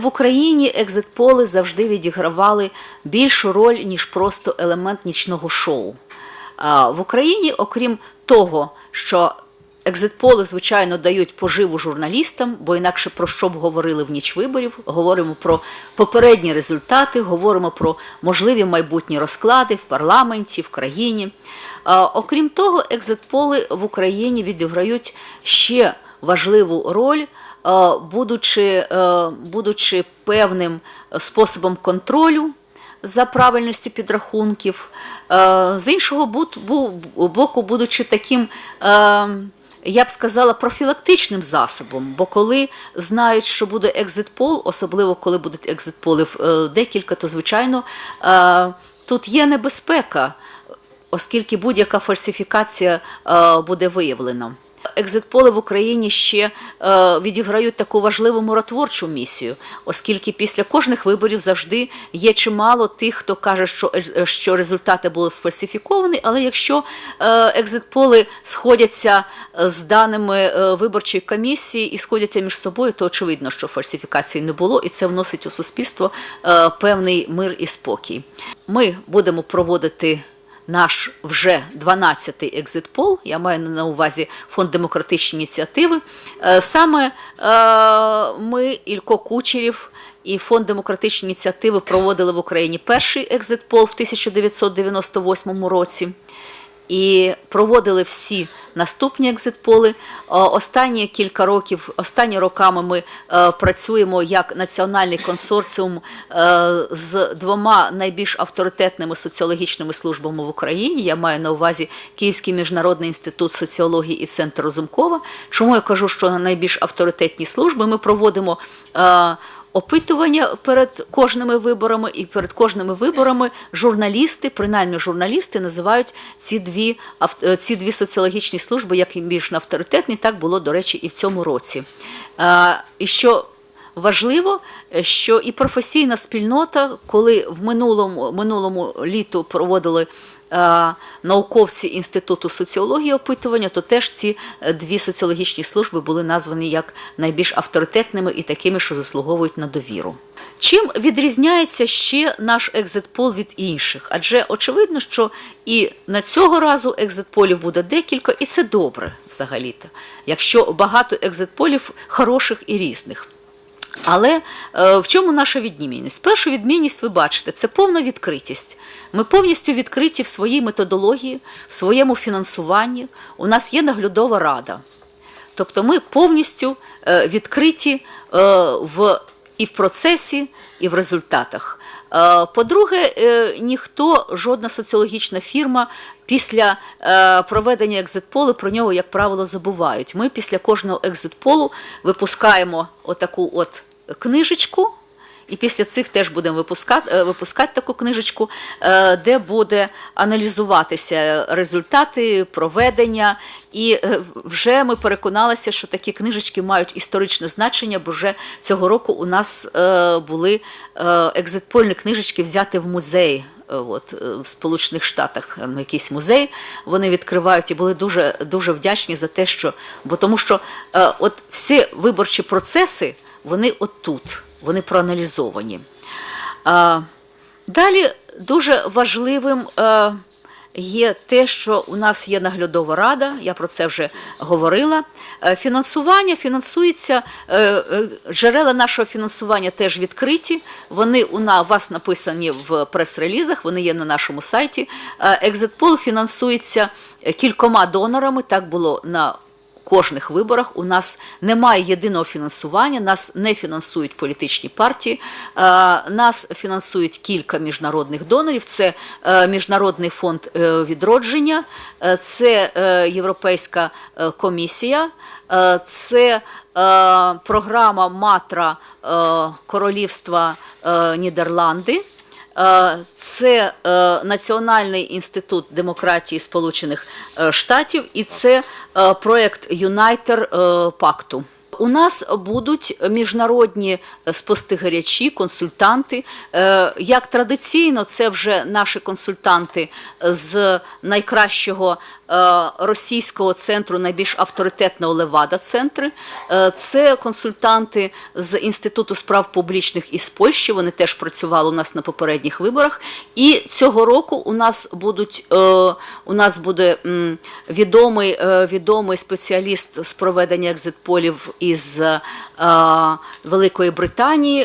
В Україні екзитполи завжди відігравали більшу роль, ніж просто елемент нічного шоу. В Україні, окрім того, що екзитполи, звичайно, дають поживу журналістам, бо інакше про що б говорили в ніч виборів, говоримо про попередні результати, говоримо про можливі майбутні розклади в парламенті, в країні. Окрім того, екзитполи в Україні відіграють ще важливу роль. Е, Будучи, е, будучи певним способом контролю за правильністю підрахунків, е, з іншого боку, будучи таким, е, я б сказала, профілактичним засобом, бо коли знають, що буде екзитпол, особливо коли будуть екзитполів е, декілька, то звичайно е, тут є небезпека, оскільки будь-яка фальсифікація е, буде виявлена. Екзитполи в Україні ще е, відіграють таку важливу миротворчу місію, оскільки після кожних виборів завжди є чимало тих, хто каже, що, е, що результати були сфальсифіковані. Але якщо е, екзитполи сходяться з даними виборчої комісії і сходяться між собою, то очевидно, що фальсифікацій не було, і це вносить у суспільство певний мир і спокій. Ми будемо проводити наш вже 12-й екзитпол, я маю на увазі фонд демократичні ініціативи. Е, Саме е, ми, Ілько Кучерів і фонд демократичні ініціативи проводили в Україні перший екзитпол в 1998 році. І проводили всі наступні екзитполи. О, Останні кілька років, останні роками ми е, працюємо як національний консорціум е, з двома найбільш авторитетними соціологічними службами в Україні. Я маю на увазі Київський міжнародний інститут соціології і центр Розумкова. Чому я кажу, що найбільш авторитетні служби ми проводимо. Опитування перед кожними виборами і перед кожними виборами журналісти, принаймні журналісти, називають ці дві е, ці дві соціологічні служби як і більш авторитетні. Так було, до речі, і в цьому році. І що важливо, е, що і професійна спільнота, коли в минулому минулому літу проводили. е, Науковці Інституту соціології опитування, то теж ці е, дві соціологічні служби були названі як найбільш авторитетними і такими, що заслуговують на довіру. Чим відрізняється ще наш екзитпол від інших? Адже очевидно, що і на цього разу екзитполів буде декілька, і це добре взагалі-то, якщо багато екзитполів хороших і різних. Але е, в чому наша відмінність? Першу відмінність ви бачите, це повна відкритість. Ми повністю відкриті в своїй методології, в своєму фінансуванні. У нас є наглядова рада. Тобто ми повністю е, відкриті е, в, і в процесі, і в результатах. Е, По-друге, е, ніхто, жодна соціологічна фірма після е, проведення екзитполу про нього, як правило, забувають. Ми після кожного екзитполу випускаємо отаку от книжечку. І після цих теж будемо випускати, е, випускати таку книжечку, е, де буде аналізуватися результати проведення. І е, вже ми переконалися, що такі книжечки мають історичне значення, бо вже цього року у нас були екзитпольні книжечки взяти в музей. Е, От е, в Сполучених Штатах там якийсь музей вони відкривають і були дуже дуже вдячні за те, що бо тому, що е, от всі виборчі процеси вони отут, вони проаналізовані. Е, Далі дуже важливим е, є те, що у нас є наглядова рада, я про це вже говорила. Е, Фінансування фінансується, е, е, джерела нашого фінансування теж відкриті. Вони у вас написані в прес-релізах, вони є на нашому сайті. Екзитпол фінансується кількома донорами, так було на кожних виборах. У нас немає єдиного фінансування, нас не фінансують політичні партії, е, нас фінансують кілька міжнародних донорів. Це е, Міжнародний фонд е, відродження, це Європейська комісія, це програма Матра Королівства Нідерланди. Е, Це е, Національний інститут демократії Сполучених е, Штатів і це проект Юнайтер Пакту. У нас будуть міжнародні спостерігачі, консультанти. Як традиційно, це вже наші консультанти з найкращого російського центру найбільш авторитетного Левада центри. Е, Це консультанти з Інституту справ публічних із Польщі. Вони теж працювали у нас на попередніх виборах. І цього року у нас будуть е, у нас буде відомий, е, відомий спеціаліст з проведення екзитполів із е, Великої Британії.